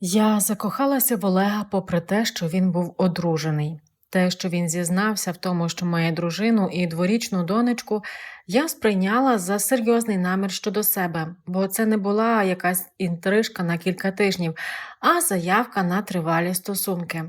Я закохалася в Олега попри те, що він був одружений. Те, що він зізнався в тому, що має дружину і дворічну донечку, я сприйняла за серйозний намір щодо себе, бо це не була якась інтрижка на кілька тижнів, а заявка на тривалі стосунки.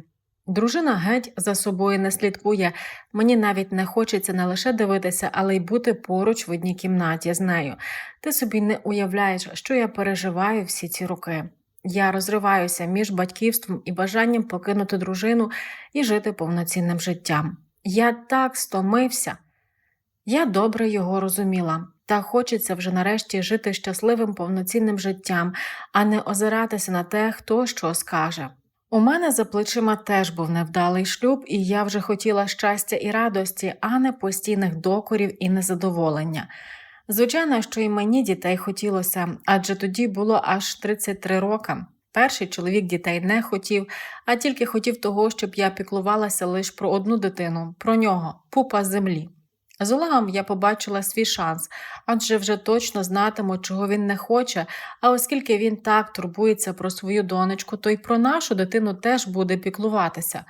Дружина геть за собою не слідкує, мені навіть не хочеться не лише дивитися, але й бути поруч в одній кімнаті з нею. Ти собі не уявляєш, що я переживаю всі ці роки. Я розриваюся між батьківством і бажанням покинути дружину і жити повноцінним життям. Я так стомився. Я добре його розуміла, та хочеться вже нарешті жити щасливим повноцінним життям, а не озиратися на те, хто що скаже. У мене за плечима теж був невдалий шлюб, і я вже хотіла щастя і радості, а не постійних докорів і незадоволення. Звичайно, що і мені дітей хотілося, адже тоді було аж 33 роки. Перший чоловік дітей не хотів, а тільки хотів того, щоб я піклувалася лише про одну дитину, про нього, пупа землі. З Олегом я побачила свій шанс, адже вже точно знатиму, чого він не хоче, а оскільки він так турбується про свою донечку, то й про нашу дитину теж буде піклуватися.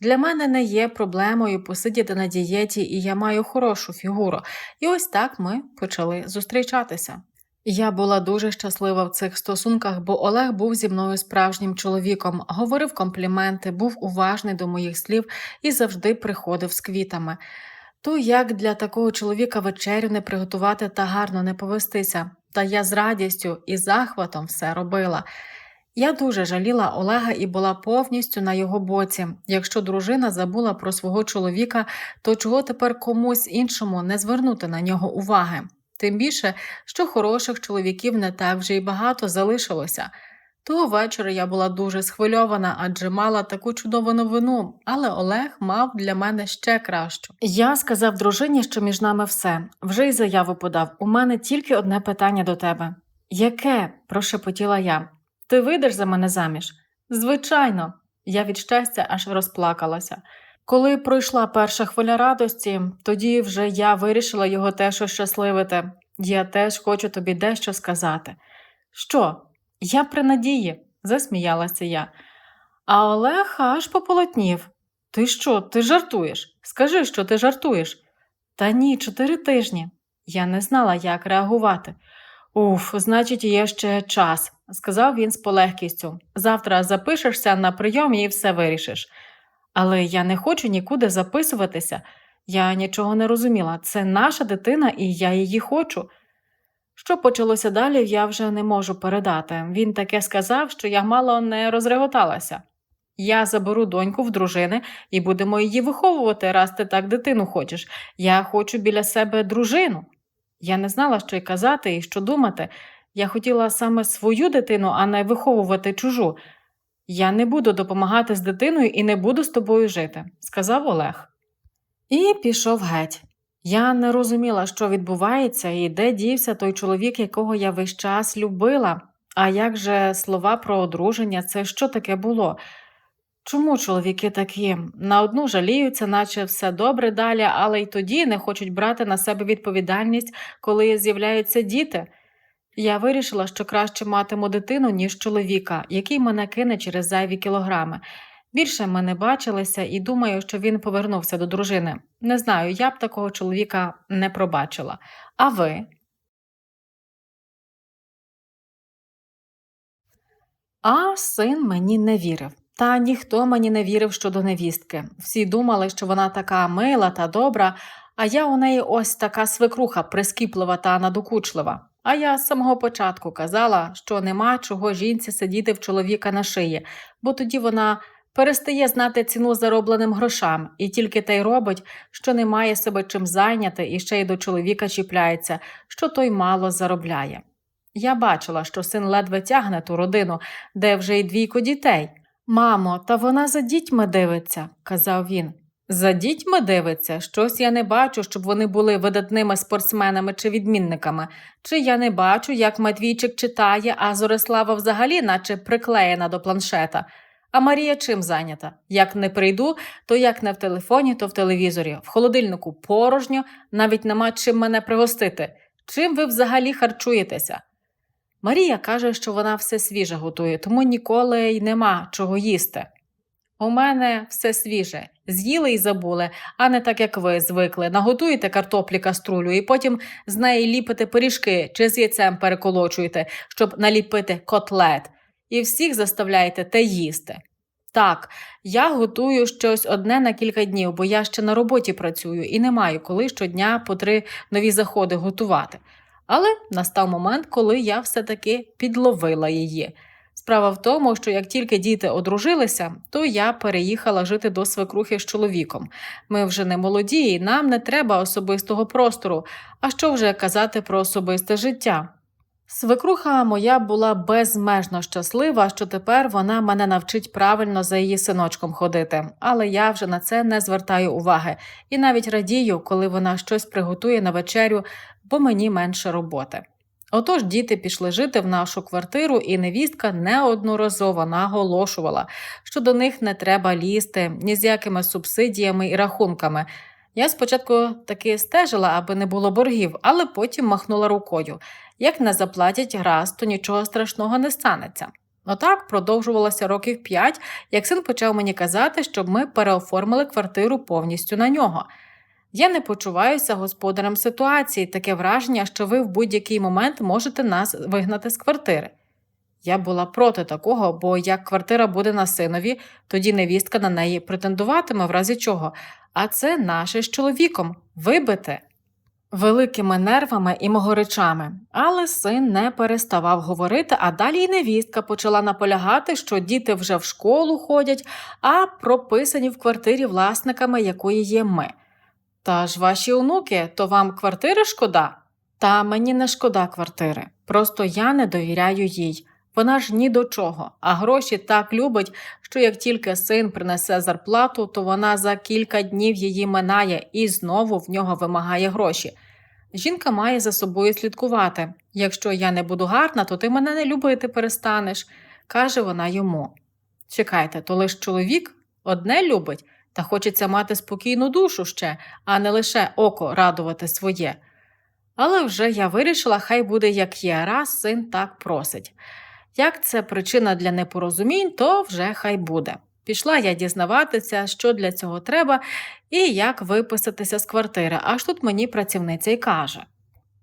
Для мене не є проблемою посидіти на дієті, і я маю хорошу фігуру. І ось так ми почали зустрічатися. Я була дуже щаслива в цих стосунках, бо Олег був зі мною справжнім чоловіком, говорив компліменти, був уважний до моїх слів і завжди приходив з квітами. То як для такого чоловіка вечерю не приготувати та гарно не повестися, та я з радістю і захватом все робила. Я дуже жаліла Олега і була повністю на його боці. Якщо дружина забула про свого чоловіка, то чого тепер комусь іншому не звернути на нього уваги? Тим більше, що хороших чоловіків не так вже й багато залишилося. Того вечора я була дуже схвильована, адже мала таку чудову новину, але Олег мав для мене ще кращу. Я сказав дружині, що між нами все, вже й заяву подав. У мене тільки одне питання до тебе. Яке? прошепотіла я. Ти вийдеш за мене заміж? Звичайно, я від щастя аж розплакалася. Коли пройшла перша хвиля радості, тоді вже я вирішила його теж ощасливити. Я теж хочу тобі дещо сказати. Що? Я при надії, засміялася я. А Олег аж пополотнів. Ти що, ти жартуєш? Скажи, що ти жартуєш. Та ні, чотири тижні. Я не знала, як реагувати. Уф, значить, є ще час, сказав він з полегкістю. Завтра запишешся на прийом і все вирішиш. Але я не хочу нікуди записуватися. Я нічого не розуміла. Це наша дитина, і я її хочу. Що почалося далі, я вже не можу передати. Він таке сказав, що я мало не розреготалася. Я заберу доньку в дружини і будемо її виховувати, раз ти так дитину хочеш. Я хочу біля себе дружину. Я не знала, що й казати і що думати. Я хотіла саме свою дитину, а не виховувати чужу. Я не буду допомагати з дитиною і не буду з тобою жити, сказав Олег. І пішов геть. Я не розуміла, що відбувається і де дівся той чоловік, якого я весь час любила. А як же слова про одруження, це що таке було? Чому чоловіки такі? На одну жаліються, наче все добре далі, але й тоді не хочуть брати на себе відповідальність, коли з'являються діти. Я вирішила, що краще матиму дитину, ніж чоловіка, який мене кине через зайві кілограми. Більше ми не бачилися і думаю, що він повернувся до дружини. Не знаю, я б такого чоловіка не пробачила. А ви? А син мені не вірив. Та ніхто мені не вірив щодо невістки. Всі думали, що вона така мила та добра, а я у неї ось така свекруха прискіплива та надокучлива. А я з самого початку казала, що нема чого жінці сидіти в чоловіка на шиї, бо тоді вона перестає знати ціну заробленим грошам і тільки те й робить, що не має себе чим зайняти і ще й до чоловіка чіпляється, що той мало заробляє. Я бачила, що син ледве тягне ту родину, де вже й двійко дітей. Мамо, та вона за дітьми дивиться, казав він. За дітьми дивиться, щось я не бачу, щоб вони були видатними спортсменами чи відмінниками, чи я не бачу, як Матвійчик читає, а Зорислава взагалі, наче приклеєна до планшета. А Марія чим зайнята? Як не прийду, то як не в телефоні, то в телевізорі. В холодильнику порожньо, навіть нема чим мене пригостити. Чим ви взагалі харчуєтеся? Марія каже, що вона все свіже готує, тому ніколи й нема чого їсти. У мене все свіже. З'їли і забули, а не так, як ви звикли. Наготуєте картоплі каструлю і потім з неї ліпите пиріжки чи з яйцем переколочуєте, щоб наліпити котлет, і всіх заставляєте те їсти. Так, я готую щось одне на кілька днів, бо я ще на роботі працюю і не маю коли щодня по три нові заходи готувати. Але настав момент, коли я все-таки підловила її. Справа в тому, що як тільки діти одружилися, то я переїхала жити до свекрухи з чоловіком. Ми вже не молоді, і нам не треба особистого простору. А що вже казати про особисте життя? Свекруха моя була безмежно щаслива, що тепер вона мене навчить правильно за її синочком ходити, але я вже на це не звертаю уваги і навіть радію, коли вона щось приготує на вечерю, бо мені менше роботи. Отож діти пішли жити в нашу квартиру, і невістка неодноразово наголошувала, що до них не треба лізти ні з якими субсидіями і рахунками. Я спочатку таки стежила, аби не було боргів, але потім махнула рукою. Як не заплатять раз, то нічого страшного не станеться. Отак продовжувалося років п'ять, як син почав мені казати, щоб ми переоформили квартиру повністю на нього. Я не почуваюся господарем ситуації, таке враження, що ви в будь-який момент можете нас вигнати з квартири. Я була проти такого, бо як квартира буде на синові, тоді невістка на неї претендуватиме в разі чого, а це наше з чоловіком вибите. Великими нервами і могоричами, але син не переставав говорити, а далі й невістка почала наполягати, що діти вже в школу ходять, а прописані в квартирі власниками, якої є ми. Та ж ваші онуки, то вам квартири шкода? Та мені не шкода квартири. Просто я не довіряю їй. Вона ж ні до чого, а гроші так любить, що як тільки син принесе зарплату, то вона за кілька днів її минає і знову в нього вимагає гроші. Жінка має за собою слідкувати. Якщо я не буду гарна, то ти мене не любити перестанеш, каже вона йому. Чекайте, то лиш чоловік одне любить, та хочеться мати спокійну душу ще, а не лише око радувати своє. Але вже я вирішила, хай буде як є, раз син так просить. Як це причина для непорозумінь, то вже хай буде. Пішла я дізнаватися, що для цього треба, і як виписатися з квартири, аж тут мені працівниця й каже: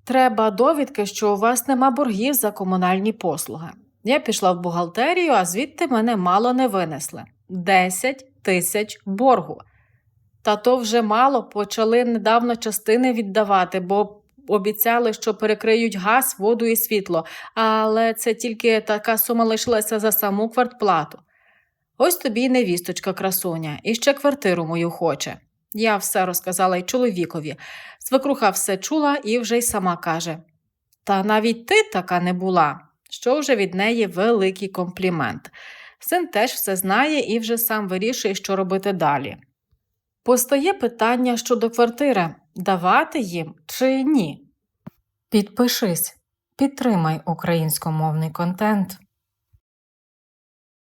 Треба довідки, що у вас нема боргів за комунальні послуги. Я пішла в бухгалтерію, а звідти мене мало не винесли 10 тисяч боргу. Та то вже мало почали недавно частини віддавати, бо обіцяли, що перекриють газ, воду і світло, але це тільки така сума лишилася за саму квартплату. Ось тобі й невісточка красуня, і ще квартиру мою хоче. Я все розказала й чоловікові. Свекруха все чула і вже й сама каже: Та навіть ти така не була, що вже від неї великий комплімент. Син теж все знає і вже сам вирішує, що робити далі. Постає питання щодо квартири давати їм чи ні. Підпишись, підтримай українськомовний контент.